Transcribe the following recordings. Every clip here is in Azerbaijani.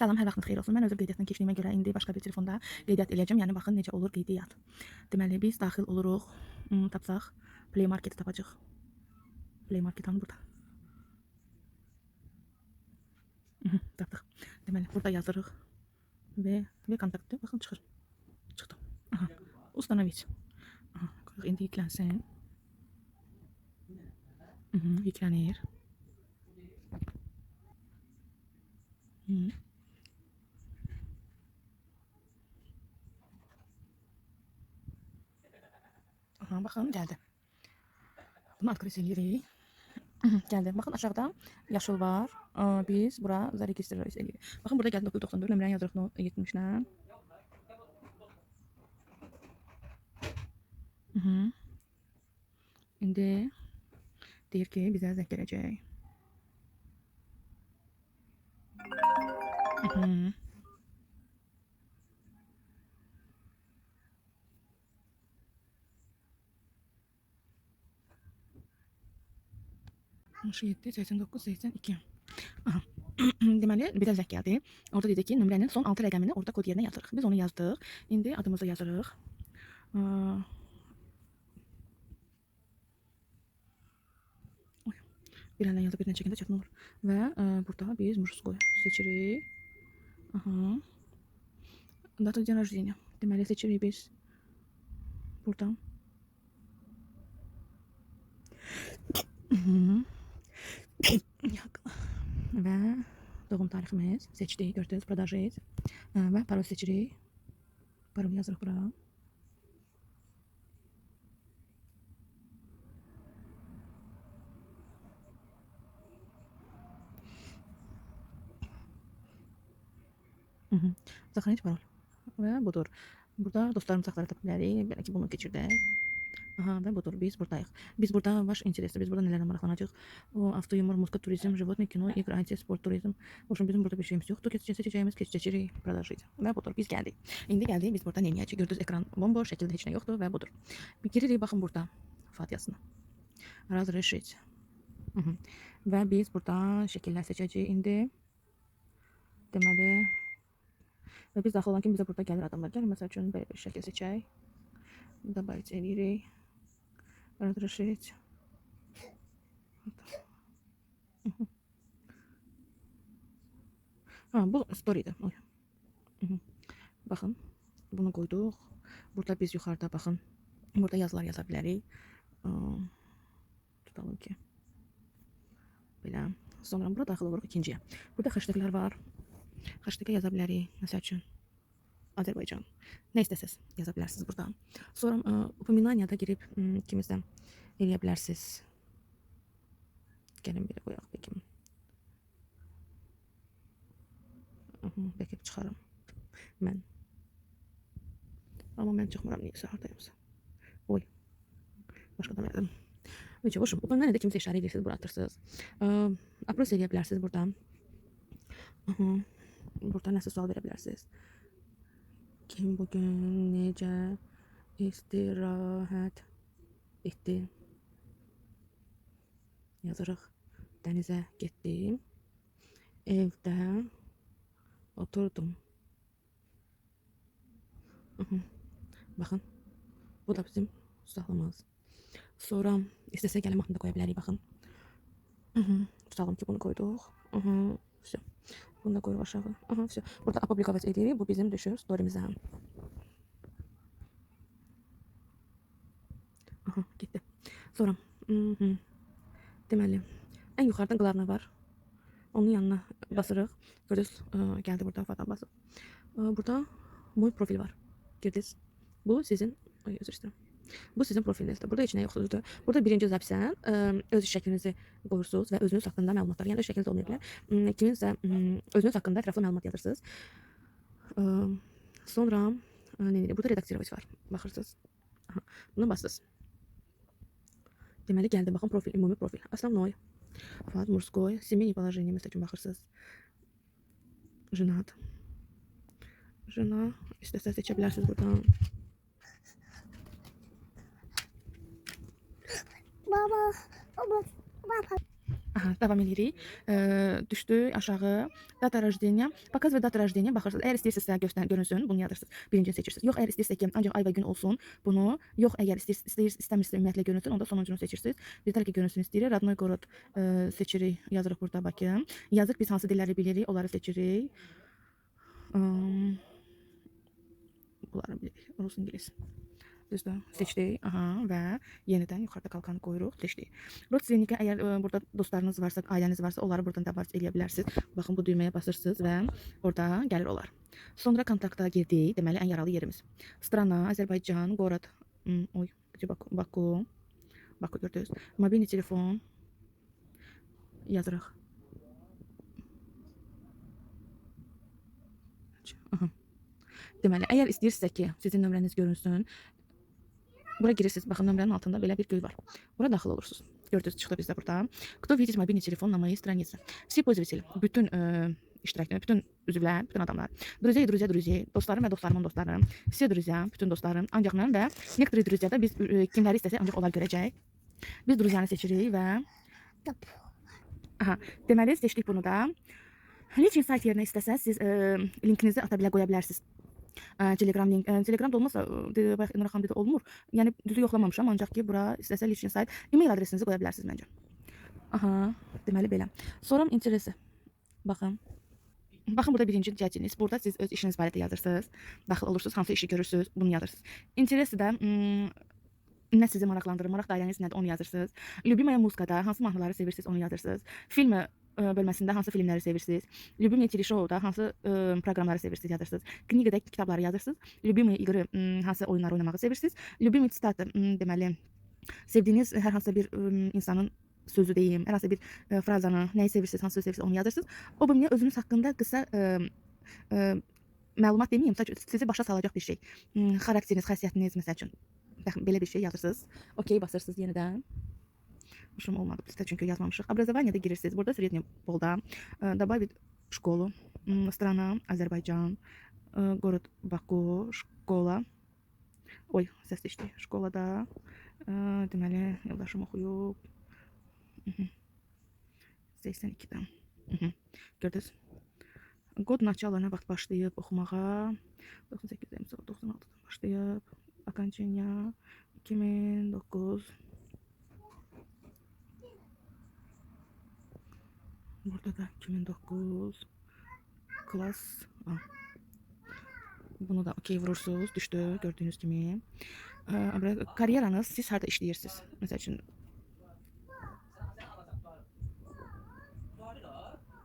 Salam, hər vaxtınız xeyir olsun. Mən özüm qeydiyyatdan keçdiyimə görə indi başqa bir telefonda qeydiyyat eləyəcəm. Yəni baxın necə olur qeydiyyat. Deməli biz daxil oluruq. Hmm, tapsaq Play Market tapacağıq. Play Market hanı burada? Mhm, Tapdıq. Deməli burada yazırıq və və kontaktı baxın çıxır. Çıxdı. Aha. Ustanoviç. Aha. Qoyuq indi yüklənsin. Mhm, yüklənir. Mhm. Bakın geldi. Bunun alt köşeleri. geldi. Bakın aşağıda yaşıl var. Aa, biz bura registr edirik. Bakın burada geldi 994 nömrəni yazırıq 70-lə. Mhm. İndi deyir ki, bizə zəng gələcək. Mhm. Şu 7, 89, 82. Aha. Deməli, bizə zəng gəldi. Orada dedi ki, nömrənin son 6 rəqəmini orada kod yerinə yazırıq. Biz onu yazdıq. İndi adımızı yazırıq. Aa, Oy. Bir əldən yazıb bir dənə çəkəndə çətin olur. Və ə, burada biz mujskoy seçirik. Aha. Data день рождения. Deməli seçirik biz. Buradan. Mhm. və doğum tariximiz seçdik, gördünüz, burada jez və parol seçirik. Parol yazırıq bura. Saxlayıcı parol və budur. Burada dostlarımızı axtara tapa bilərik. Belə ki, bunu keçirdək. Aha, və budur. Biz buradayıq. Biz burada baş interesli. Biz burada nələrlə maraqlanacağıq? O, avto yumor, muzika, turizm, животный, кино, игры, IT, sport, turizm. В общем, bizim burada bir şeyimiz yoxdur. Keçəcək, seçəcəyimiz keçəcək, продолжить. Və budur. Biz gəldik. İndi gəldik. Biz burada nə edəcəyik? Gördünüz, ekran bomboş, şəkildə heç nə yoxdur və budur. Bir giririk, baxın burada fatyasına. Razрешить. Mhm. Və biz burada şəkillər seçəcəyik indi. Deməli, və biz daxil olan kimi bizə burada gəlir adamlar. Gəlin məsəl üçün belə bir şəkil seçək. Добавить eləyirik. Разрешить. Mhm. Ha, bu story'dir. Oy. Mhm. Baxın, bunu qoyduq. Burada biz yuxarıda baxın. Burada yazılar yaza bilərik. Aa, Tutalım ki. Belə. Sonra bura daxil oluruq ikinciyə. Burada hashtaglər var. Hashtagə yaza bilərik. Məsəl üçün Azerbaycan. Nə istəsəz yaza bilərsiniz burada. Sonra e, ə, upominaniyada girib hmm, kimizdən eləyə bilərsiz. Gəlin belə qoyaq bəkim. Bəlkə çıxaram mən. Amma mən çıxmıram niyə səhərdəyimsə. Oy. Başqa da mənim. Necə boşum. Upominaniyada kimsə işarə edirsiniz, bura atırsınız. E, Apros eləyə bilərsiniz burada. Aha. Burada nəsə sual verə bilərsiniz. Kim bugün nece istirahat etti. Yazırıq dənizə getdim. Evdə oturdum. Baxın. Bu da bizim tutaklımız. Sonra istəsə gəlin vaxtında qoya bilərik. Baxın. Tutalım ki bunu koyduq. Hı -hı. Bunu da koyuyoruz aşağı. Aha, все. Burada опубликовать edirik. Bu bizim düşür story'mize. Aha, gitti. Sonra. Mhm. Deməli, ən yuxarıdan qlarna var. Onun yanına basırıq. Gördünüz, ə, gəldi burada fotodan basıb. Ə, Burada boy profil var. Girdiniz. Bu sizin, ay özür istəyirəm. Bu sizin profilinizdir. Burada heç nə yoxdur. düzdür? Burada birinci zapisən ə, öz şəklinizi qoyursunuz və özünüz haqqında məlumatlar, yəni öz şəkliniz olmaya bilər. M, Kiminsə m, özünüz haqqında ətraflı məlumat yazırsınız. Ə, Sonra ə, nə edir? Burada redaktировать var. Baxırsınız. Aha, buna basdınız. Deməli gəldi baxın profil, ümumi profil. Основной. Фат, мужской, семейное положение. Məsəl üçün baxırsınız. Женат. Жена. İstəsəz seçə bilərsiniz buradan. baba, baba, baba. Aha, davam edirik. Ee, e, düşdü aşağı. Data rojdeniya. Pokaz və data rojdeniya baxırsınız. Əgər istəyirsinizsə göstər görünsün, bunu yazırsınız. Birinci seçirsiniz. Yox, əgər istəyirsə ki, ancaq ay və gün olsun, bunu. Yox, əgər istəyirsiz, istəyir, istəmirsiniz ümumiyyətlə görünsün, onda sonuncunu seçirsiniz. Deyirlər ki, görünsün istəyir. Radnoy Qorod e, seçirik. Yazırıq burada Bakı. Yazırıq biz hansı dilləri bilirik, onları seçirik. Um, bunları bilirik. Rus, ingilis. Düzdür. Seçdik. Aha və yenidən yuxarıda kalkanı qoyuruq. Seçdik. Rodственника əgər e, burada dostlarınız varsa, ailəniz varsa, onları buradan davet edə bilərsiniz. Baxın bu düyməyə basırsınız və orada gəlir onlar. Sonra kontakta girdik. Deməli ən yaralı yerimiz. Strana, Azərbaycan, город. Hmm, oy, где Baku? Baku. Baku gördünüz. Mobilni telefon yazırıq. Aha. Deməli, əgər istəyirsinizsə ki, sizin nömrəniz görünsün, bura girirsiniz. Baxın nömrənin altında belə bir göy var. Bura daxil olursunuz. Gördünüz, çıxdı bizdə burada. Кто видит мобильный телефон на моей странице? Все пользователи, bütün e, iştirakçılar, bütün üzvlər, bütün adamlar. Друзья и друзья друзей, dostlarım və dostlarımın dostları. Все друзья, bütün dostlarım. Ancaq mən və некоторые друзья da biz e, kimləri istəsək ancaq onlar görəcək. Biz друзьянı seçirik və Aha, deməli seçdik bunu da. Link sayt yerinə istəsəz siz e, linkinizi ata bilə qoya bilərsiniz. E, Telegram link, e, Telegram da olmasa e, dedi, bayaq Elnur xanım dedi olmur. Yəni düzü yoxlamamışam ancaq ki bura istəsə link sayt e-mail adresinizi qoya bilərsiniz məncə. Aha, deməli belə. Sonra interesi. Baxın. Baxın burada birinci cəciniz. Burada siz öz işiniz barədə yazırsınız. Daxil olursunuz, hansı işi görürsünüz, bunu yazırsınız. İnteresi də mm, nə sizi maraqlandırır, maraq dairəniz nədir, onu yazırsınız. Любимая muzikada hansı mahnıları sevirsiniz, onu yazırsınız. Film e, bölməsində hansı filmləri sevirsiniz? Lyubimye teleshou-da hansı ə, proqramları sevirsiniz, yazırsınız? Knigada kitabları yazırsınız? Lyubimye igri hansı oyunları oynamağı sevirsiniz? Lyubimye sitat deməli sevdiyiniz hər hansı bir ə, insanın sözü deyim, hər hansı bir ə, frazanı, nəyi sevirsiniz, hansı sözü sevirsiniz, onu yazırsınız. O bilməyə özünüz haqqında qısa ə, ə, məlumat deməyim, sadəcə sizi başa salacaq bir şey. Xarakteriniz, xasiyyətiniz məsəl üçün belə bir şey yazırsınız. OK basırsınız yenidən. Hoşum olmadı bizdə çünki yazmamışıq. Образование'da girirsiniz. Burada средний полда. Э, Добавить школу. М, Страна Azərbaycan. Э, Город Baku. Şkola. Oy, səs düşdü. Şkolada. Ə, deməli, yoldaşım oxuyub. Mhm. 82-dən. Mhm. Gördünüz? Qod начала nə vaxt başlayıb oxumağa? 98-də 96-dan başlayıb. Окончание 2009. Burada da 2009 Klas ah. Bunu da okey vurursunuz. Düştü gördüğünüz kimi. Ee, kariyeranız siz harda işleyirsiniz. Mesela için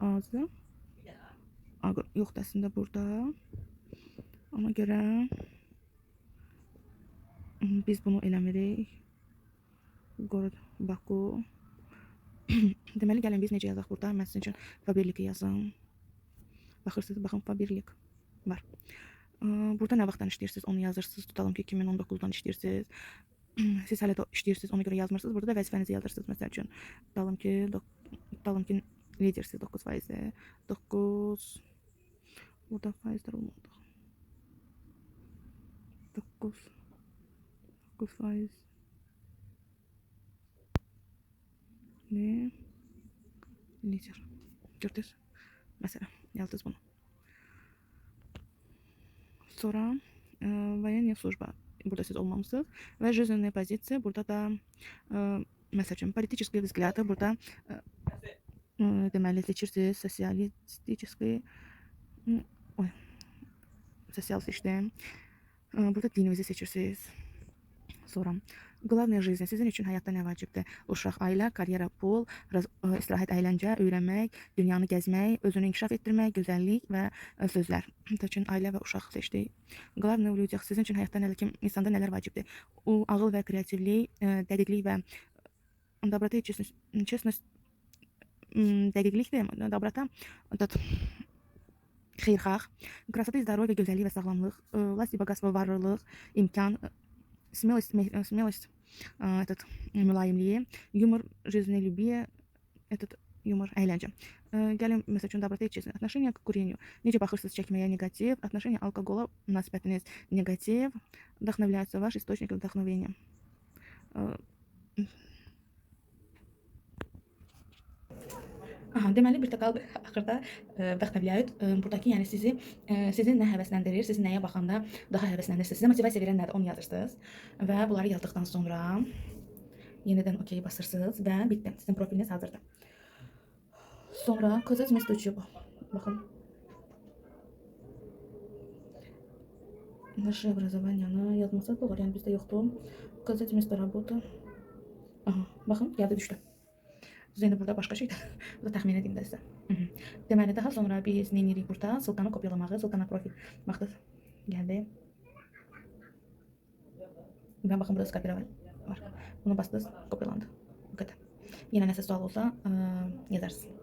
Ağzı. Yok da aslında burada. Ona göre hmm, biz bunu eləmirik. Baku Deməli gəlin biz necə yazaq burada? Mən sizin üçün Faberlik yazım. Baxırsınız, baxın Faberlik var. Burada nə vaxtdan işləyirsiniz, onu yazırsınız. Tutalım ki 2019-dan işləyirsiniz. Siz hələ də işləyirsiniz, ona görə yazmırsınız. Burada da vəzifənizi yazırsınız məsəl üçün. Tutalım ki, tutalım ki lidersiz 9 faizə. 9 Burada faizlər olmadı. 9 9 faiz. Ne? Lider. Gördünüz? Mesela yazdınız bunu. Sonra e, военная служба. Burada siz olmamışsınız. Ve жизненная позиция. Burada da e, məsəl üçün политические взгляды. Burada e, e, deməli seçirsiniz. Sosialistik Oy. Sosial seçdim. E, Burada dininizi seçirsiniz. Sonra Главная жизнь. Sizin üçün həyatda nə vacibdir? Uşaq, ailə, karyera, pul, raz- ə, istirahət, əyləncə, öyrənmək, dünyanı gəzmək, özünü inkişaf etdirmək, gözəllik və ə, sözlər. Bunun üçün ailə və uşaq seçdik. Главное в людях. Sizin üçün həyatda nələr, kim, insanda nələr vacibdir? O ağıl və kreativlik, ə, dəqiqlik və доброта и честность, честность, м, dəqiqlikdir, доброта, этот, xeyirxah, красота и здоровье, gözəllik və sağlamlıq, ə, власть и богатство, varlıq, imkan, ə, смелость, э, смелость а, этот mülayimliği, юмор, жизнелюбие, этот юмор, eğlence. Gelin mesela üçün доброты и Отношение к курению. Ничего похожего с чеками, я негатив. Отношение алкоголя у нас пятый месяц негатив. Вдохновляется ваш источник вдохновения. Э, Aha, deməli bir tık axırda e, vəxtəvləyət e, buradakı yəni sizi e, sizi nə həvəsləndirir, siz nəyə baxanda daha həvəslənirsiniz, sizə motivasiya verən nədir onu yazırsınız və bunları yazdıqdan sonra yenidən okey basırsınız və bitdi. Sizin profiliniz hazırdır. Sonra kızız место учебы. Baxın. Высшее образование yazmasak da olur, yəni bizdə yoxdur. Kızız место работы. Aha, baxın, gəldi düşdü. Zeynep burada başqa şeydir. Bu da təxmin edim də sizə. Deməli daha sonra biz nə edirik burada? Sultanı kopyalamağı, sultana profil. Baxdınız. Gəldi. Və baxın burada skopira var. Bunu bastınız, kopyalandı. Bu qədər. Yenə nəsə sual olsa, ə, yazarsınız.